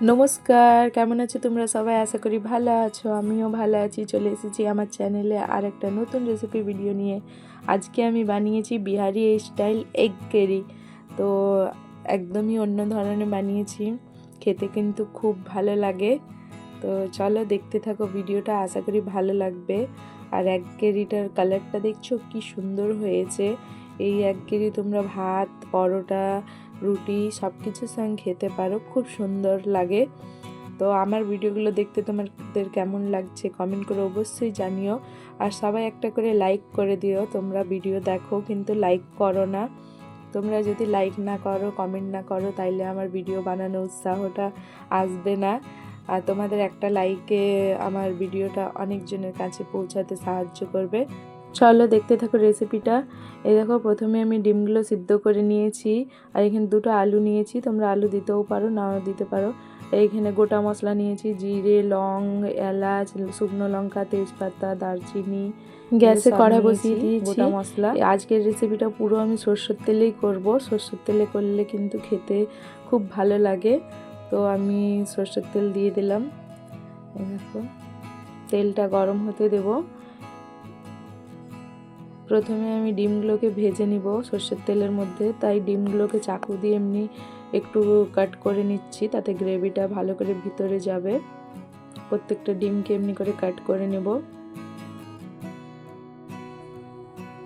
নমস্কার, কেমন আছো তোমরা সবাই? আশা করি ভালো আছো। আমিও ভালো আছি, চলে এসেছি আমার চ্যানেলে আর একটা নতুন রেসিপি ভিডিও নিয়ে। আজকে আমি বানিয়েছি বিহারি স্টাইল এগ কেরি তো একদমই অন্য ধরনের বানিয়েছি। খেতে কিন্তু খুব ভালো লাগে। তো চলো দেখতে থাকো ভিডিওটা আশা করি ভালো লাগবে। আর এক কেরিটার কালারটা দেখছ, কি সুন্দর হয়েছে। এই এক কেরি তোমরা ভাত, পরোটা রুটি সব কিছুর সঙ্গে খেতে পারো, খুব সুন্দর লাগে। তো আমার ভিডিওগুলো দেখতে তোমাদের কেমন লাগছে কমেন্ট করে অবশ্যই জানিও। আর সবাই একটা করে লাইক করে দিও, তোমরা ভিডিও দেখো, কিন্তু লাইক করো না। তোমরা যদি লাইক না করো কমেন্ট না করো, তাইলে আমার ভিডিও বানানো উৎসাহটা আসবে না। আর তোমাদের একটা লাইকে আমার ভিডিওটা অনেকজনের কাছে পৌঁছাতে সাহায্য করবে। চলো দেখতে থাকো রেসিপিটা এই দেখো প্রথমে আমি ডিমগুলো সিদ্ধ করে নিয়েছি আর এখানে দুটো আলু নিয়েছি। তোমরা আলু দিতেও পারো নাও দিতে পারো। এইখানে গোটা মশলা নিয়েছি জিরে লং এলাচ শুকনো লঙ্কা তেজপাতা দারচিনি গ্যাসে কড়া বসিয়ে দিয়েছি। গোটা মশলা। আজকের রেসিপিটা পুরো আমি সর্ষের তেলেই করব। সর্ষের তেলে করলে কিন্তু খেতে খুব ভালো লাগে। তো আমি সর্ষের তেল দিয়ে দিলাম। এই দেখো তেলটা গরম হতে দেবো। প্রথমে আমি ডিমগুলোকে ভেজে নিব সর্ষের তেলের মধ্যে। তাই ডিমগুলোকে চাকু দিয়ে এমনি একটু কাট করে নিচ্ছি, তাতে গ্রেভিটা ভালো করে ভিতরে যাবে। প্রত্যেকটা ডিমকে এমনি করে কাট করে নেব।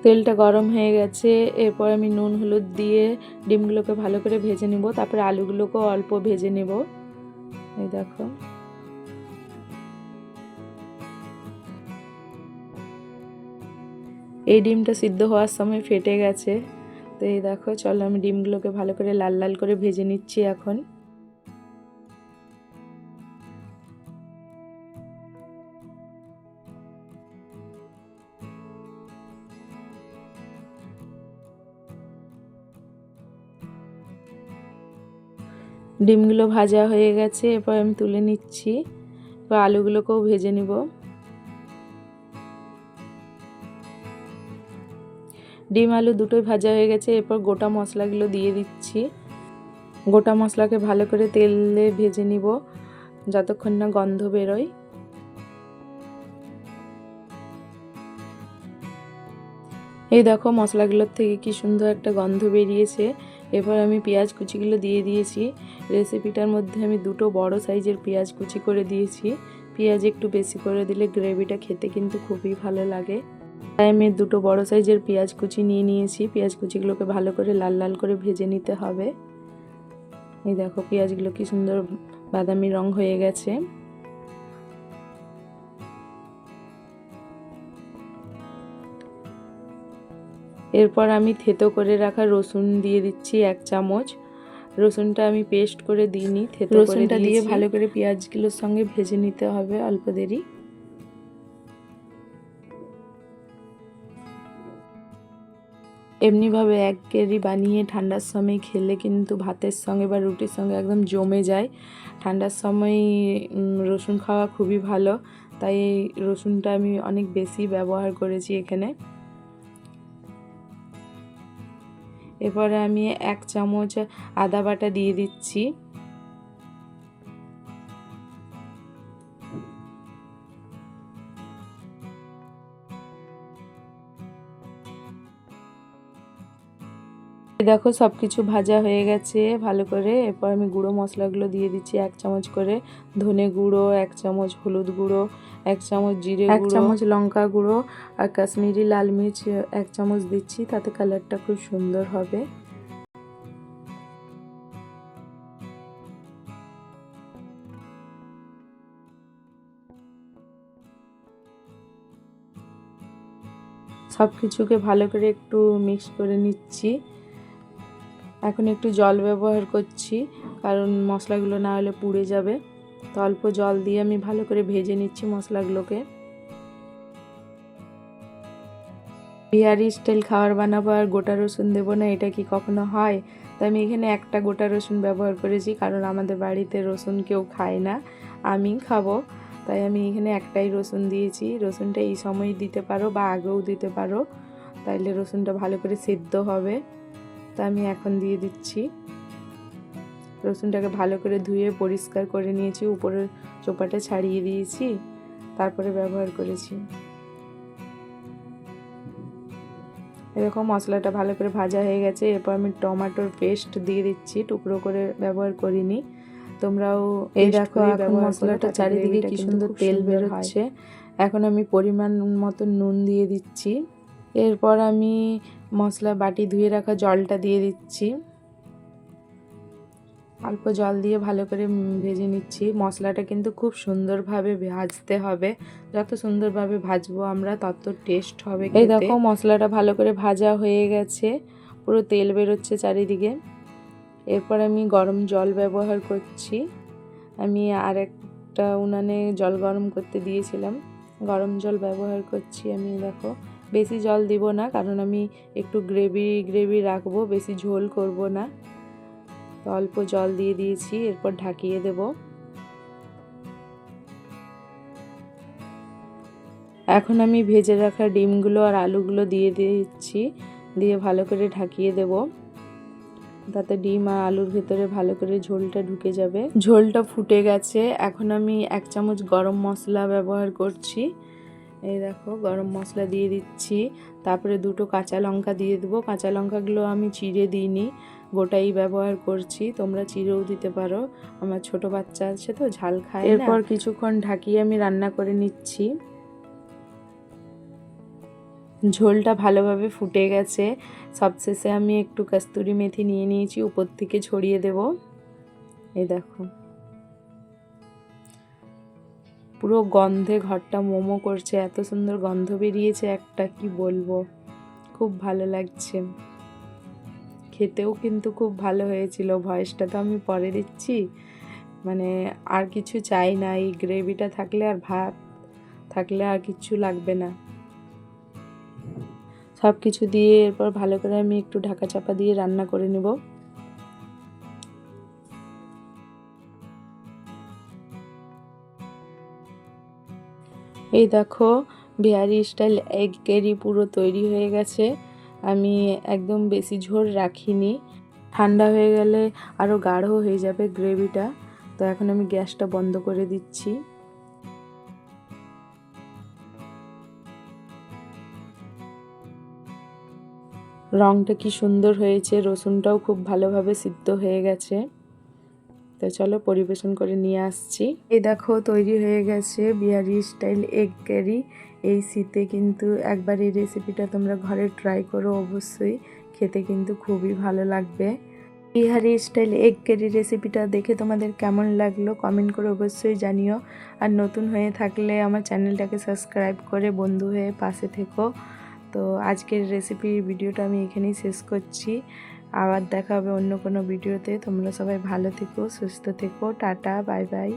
তেলটা গরম হয়ে গেছে, এরপর আমি নুন, হলুদ দিয়ে ডিমগুলোকে ভালো করে ভেজে নিব। তারপরে আলুগুলোকেও অল্প ভেজে নেব। এই দেখো। এই ডিমটা সিদ্ধ হওয়ার সময় ফেটে গেছে। তো এই দেখো, চলো আমি ডিমগুলোকে ভালো করে লাল লাল করে ভেজে নিচ্ছি এখন। ডিমগুলো ভাজা হয়ে গেছে, এরপর আমি তুলে নিচ্ছি। এবার আলুগুলোকেও ভেজে নিব। ডিম আলু দুটোই ভাজা হয়ে গেছে, এরপর গোটা মশলাগুলো দিয়ে দিচ্ছি। গোটা মশলাকে ভালো করে তেলে ভেজে নিব, যতক্ষণ না গন্ধ বেরোয়। এই দেখো মশলাগুলোর থেকে কি সুন্দর একটা গন্ধ বেরিয়েছে। এরপর আমি পেঁয়াজ কুচিগুলো দিয়ে দিয়েছি। রেসিপিটার মধ্যে আমি দুটো বড় সাইজের পেঁয়াজ কুচি করে দিয়েছি। পেঁয়াজ একটু বেশি করে দিলে গ্রেভিটা খেতে কিন্তু খুবই ভালো লাগে। তাই আমি দুটো বড় সাইজের পেঁয়াজ কুচি নিয়ে নিয়েছি। পেঁয়াজ কুচিগুলোকে ভালো করে লাল লাল করে ভেজে নিতে হবে। এই দেখো পেঁয়াজগুলো কি সুন্দর বাদামি রং হয়ে গেছে। এরপর আমি থেতো করে রাখা রসুন দিয়ে দিচ্ছি এক চামচ। রসুনটা আমি পেস্ট করে দিইনি থেতো রসুনটা দিয়ে ভালো করে পেঁয়াজগুলোর সঙ্গে ভেজে নিতে হবে অল্প দেরি। এমনিভাবে এক কেরি বানিয়ে ঠান্ডার সময় খেলে কিন্তু ভাতের সঙ্গে বা রুটির সঙ্গে একদম জমে যায়। ঠান্ডার সময় রসুন খাওয়া খুবই ভালো। তাই রসুনটা আমি অনেক বেশি ব্যবহার করেছি এখানে। এরপরে আমি এক চামচ আদা বাটা দিয়ে দিচ্ছি। দেখো সব কিছু ভাজা হয়ে গেছে ভালো করে। এরপর আমি গুঁড়ো মশলাগুলো দিয়ে দিচ্ছি এক চামচ করে ধনে গুঁড়ো এক চামচ হলুদ গুঁড়ো এক চামচ জিরে এক চামচ লঙ্কা গুঁড়ো আর কাশ্মীরি লাল মির্চ এক চামচ দিচ্ছি তাতে কালারটা খুব সুন্দর হবে। সব কিছুকে ভালো করে একটু মিক্স করে নিচ্ছি। এখন একটু জল ব্যবহার করছি, কারণ মশলাগুলো না হলে পুড়ে যাবে। তো অল্প জল দিয়ে আমি ভালো করে ভেজে নিচ্ছি মশলাগুলোকে। বিহারি স্টাইল খাবার বানাবো আর গোটা রসুন দেবো না, এটা কি কখনো হয়? তো আমি এখানে একটা গোটা রসুন ব্যবহার করেছি, কারণ আমাদের বাড়িতে রসুন কেউ খায় না, আমি খাব। তাই আমি এখানে একটাই রসুন দিয়েছি, রসুনটা এই সময় দিতে পারো বা আগেও দিতে পারো। তাইলে রসুনটা ভালো করে সেদ্ধ হবে। তা আমি এখন দিয়ে দিচ্ছি। রসুনটাকে ভালো করে ধুয়ে পরিষ্কার করে নিয়েছি উপরের চোপাটা ছাড়িয়ে দিয়েছি তারপরে ব্যবহার করেছি। এরকম মশলাটা ভালো করে ভাজা হয়ে গেছে এরপর আমি টমেটোর পেস্ট দিয়ে দিচ্ছি টুকরো করে ব্যবহার করিনি। তোমরাও এই দেখো এখন মশলাটা চারিদিকে কি সুন্দর তেল বেরোচ্ছে এখন আমি পরিমাণ মতো নুন দিয়ে দিচ্ছি। এরপর আমি মশলা বাটি ধুয়ে রাখা জলটা দিয়ে দিচ্ছি। অল্প জল দিয়ে ভালো করে ভেজে নিচ্ছি। মশলাটা কিন্তু খুব সুন্দরভাবে ভাজতে হবে। যত সুন্দরভাবে ভাজবো আমরা তত টেস্ট হবে এই দেখো মশলাটা ভালো করে ভাজা হয়ে গেছে। পুরো তেল বেরোচ্ছে চারিদিকে। এরপর আমি গরম জল ব্যবহার করছি। আমি আর একটা উনানে জল গরম করতে দিয়েছিলাম। গরম জল ব্যবহার করছি আমি দেখো। বেশি জল দিব না, কারণ আমি একটু গ্রেভি গ্রেভি রাখব, বেশি ঝোল করব না। অল্প জল দিয়ে দিয়েছি, এরপর ঢাকিয়ে দেব। এখন আমি ভেজে রাখা ডিমগুলো আর আলুগুলো দিয়ে দিচ্ছি, দিয়ে ভালো করে ঢাকিয়ে দেব। তাতে ডিম আর আলুর ভেতরে ভালো করে ঝোলটা ঢুকে যাবে। ঝোলটা ফুটে গেছে, এখন আমি এক চামচ গরম মশলা ব্যবহার করছি। এই দেখো, গরম মশলা দিয়ে দিচ্ছি। তারপরে দুটো কাঁচা লঙ্কা দিয়ে দেবো। কাঁচা লঙ্কাগুলো আমি চিড়ে দিইনি, গোটাই ব্যবহার করছি। তোমরা চিড়েও দিতে পারো। আমার ছোট বাচ্চা আছে তো, ঝাল খায় এরপর কিছুক্ষণ ঢাকিয়ে আমি রান্না করে নিচ্ছি। ঝোলটা ভালোভাবে ফুটে গেছে। সবশেষে আমি একটু কাস্তুরি মেথি নিয়ে নিয়েছি, উপর থেকে ছড়িয়ে দেব। এই দেখো। পুরো গন্ধে ঘরটা মোমো করছে, এত সুন্দর গন্ধ বেরিয়েছে একটা, কি বলব? খুব ভালো লাগছে। খেতেও কিন্তু খুব ভালো হয়েছিল, ভয়েসটা তো আমি পরে দিচ্ছি। মানে আর কিছু চাই না, এই গ্রেভিটা থাকলে আর ভাত, থাকলে আর কিছু লাগবে না। সব কিছু দিয়ে এরপর ভালো করে আমি একটু ঢাকা চাপা দিয়ে রান্না করে নেব। এই দেখো, বিহারি স্টাইল এগ কেরি পুরো তৈরি হয়ে গেছে। আমি একদম বেশি ঝোল রাখিনি। ঠান্ডা হয়ে গেলে আরও গাঢ় হয়ে যাবে গ্রেভিটা তো এখন আমি গ্যাসটা বন্ধ করে দিচ্ছি। রংটা কি সুন্দর হয়েছে, রসুনটাও খুব ভালোভাবে সিদ্ধ হয়ে গেছে। তো চলো পরিবেশন করে নিয়ে আসছি। এই দেখো তৈরি হয়ে গেছে বিহারি স্টাইল এগ কারি এই শীতে কিন্তু একবার এই রেসিপিটা তোমরা ঘরে ট্রাই করো অবশ্যই। খেতে কিন্তু খুবই ভালো লাগবে। বিহারি স্টাইল এগ কারি রেসিপিটা দেখে তোমাদের কেমন লাগল কমেন্ট করে অবশ্যই জানিও। আর নতুন হয়ে থাকলে আমার চ্যানেলটাকে সাবস্ক্রাইব করে বন্ধু হয়ে পাশে থেকো। তো আজকের রেসিপির ভিডিওটা আমি এখানেই শেষ করছি। আবার দেখা হবে অন্য কোনো ভিডিওতে। তোমরা সবাই ভালো থেকো, সুস্থ থেকো, টাটা, বাই বাই।